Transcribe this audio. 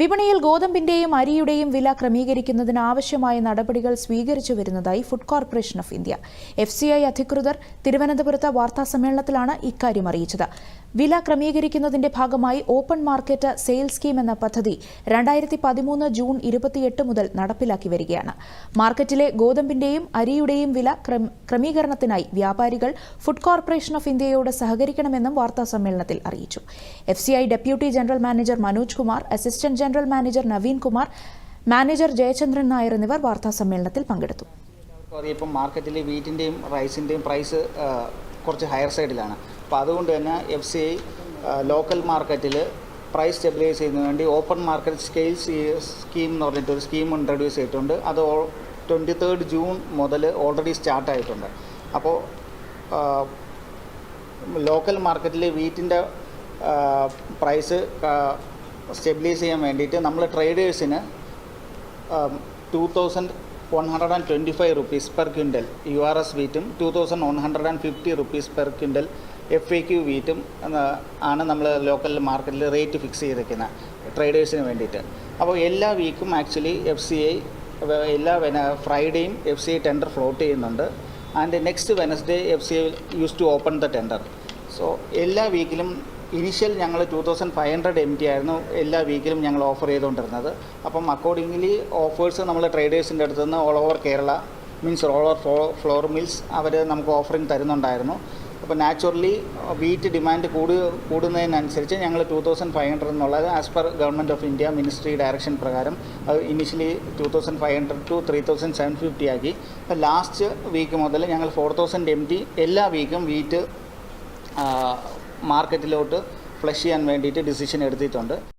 വിപണിയിൽ ഗോതമ്പിന്റെയും അരിയുടെയും വില ക്രമീകരിക്കുന്നതിന് ആവശ്യമായ നടപടികൾ സ്വീകരിച്ചു വരുന്നതായി food corporation of India. F അധികൃതർ തിരുവനന്തപുരത്ത് വാർത്താസമ്മേളനത്തിലാണ് ഇക്കാര്യം അറിയിച്ചത്. വില ക്രമീകരിക്കുന്നതിന്റെ ഭാഗമായി ഓപ്പൺ മാർക്കറ്റ് സെയിൽ സ്കീം എന്ന പദ്ധതി രണ്ടായിരത്തി പതിമൂന്ന് ജൂൺ ഇരുപത്തിയെട്ട് മുതൽ നടപ്പിലാക്കി വരികയാണ്. മാർക്കറ്റിലെ ഗോതമ്പിന്റെയും അരിയുടെയും വില ക്രം- ക്രമീകരണത്തിനായി വ്യാപാരികൾ ഫുഡ് കോർപ്പറേഷൻ ഓഫ് ഇന്ത്യയോട് സഹകരിക്കണമെന്നും വാർത്താ സമ്മേളനത്തിൽ അറിയിച്ചു. F C deputy general manager Manoj Kumar assistant general manager Naveen Kumar manager Jayachandran Nair എന്നിവർ വാർത്താ സമ്മേളനത്തിൽ പങ്കെടുത്തു. ഇപ്പം മാർക്കറ്റിൽ വീറ്റിന്റെയും റൈസിന്റെയും പ്രൈസ് കുറച്ച് ഹയർ സൈഡിലാണ്. അപ്പോൾ അതുകൊണ്ട് തന്നെ എഫ് സി ഐ ലോക്കൽ മാർക്കറ്റിൽ പ്രൈസ് സ്റ്റെബിലൈസ് ചെയ്യുന്നതിന് വേണ്ടി ഓപ്പൺ മാർക്കറ്റ് സ്കെയിൽ സ്കീം എന്ന് പറഞ്ഞിട്ട് ഒരു സ്കീം ഇൻട്രൊഡ്യൂസ് ചെയ്തിട്ടുണ്ട്. അത് ട്വന്റി തേർഡ് ജൂൺ മുതൽ ഓൾറെഡി സ്റ്റാർട്ട് ആയിട്ടുണ്ട്. അപ്പോൾ ലോക്കൽ മാർക്കറ്റിൽ വീറ്റിന്റെ പ്രൈസ് സ്റ്റെബിലൈസ് ചെയ്യാൻ വേണ്ടിയിട്ട് നമ്മൾ ട്രേഡേഴ്സിന് two thousand one hundred and twenty five rupees per quintal U R S വീറ്റും two thousand one hundred and fifty rupees per quintal F A Q വീറ്റും ആണ് നമ്മൾ local മാർക്കറ്റിൽ rate fix ചെയ്തിരിക്കുന്നത് ട്രേഡേഴ്സിന് വേണ്ടിയിട്ട് അപ്പോൾ എല്ലാ വീക്കും ആക്ച്വലി എഫ് സി ഐ എല്ലാ വെന ഫ്രൈഡേയും F C I tender float ചെയ്യുന്നുണ്ട്. And next Wednesday F C I use to open the tender so എല്ലാ വീക്കിലും ഇനിഷ്യൽ ഞങ്ങൾ two thousand five hundred M T ആയിരുന്നു എല്ലാ വീക്കിലും ഞങ്ങൾ ഓഫർ ചെയ്തുകൊണ്ടിരുന്നത് അപ്പം അക്കോർഡിംഗ്ലി ഓഫേഴ്സ് നമ്മൾ ട്രേഡേഴ്സിന്റെ അടുത്ത് നിന്ന് all over Kerala means all over flow flour mills അവർ നമുക്ക് ഓഫറിങ് തരുന്നുണ്ടായിരുന്നു. അപ്പോൾ നാച്ചുറലി വീറ്റ് ഡിമാൻഡ് കൂടി കൂടുന്നതിനനുസരിച്ച് ഞങ്ങൾ ടു തൗസൻഡ് ഫൈവ് ഹൺഡ്രഡ് എന്നുള്ളത് as per government of India ministry direction പ്രകാരം അത് initially two thousand five hundred to three thousand seven fifty ആക്കി. അപ്പോൾ ലാസ്റ്റ് വീക്ക് മുതൽ ഞങ്ങൾ ഫോർ തൗസൻഡ് എം ടി എല്ലാ വീക്കും വീറ്റ് മാർക്കറ്റിലോട്ട് ഫ്ലഷ് ചെയ്യാൻ വേണ്ടിയിട്ട് ഡിസിഷൻ എടുത്തിട്ടുണ്ട്.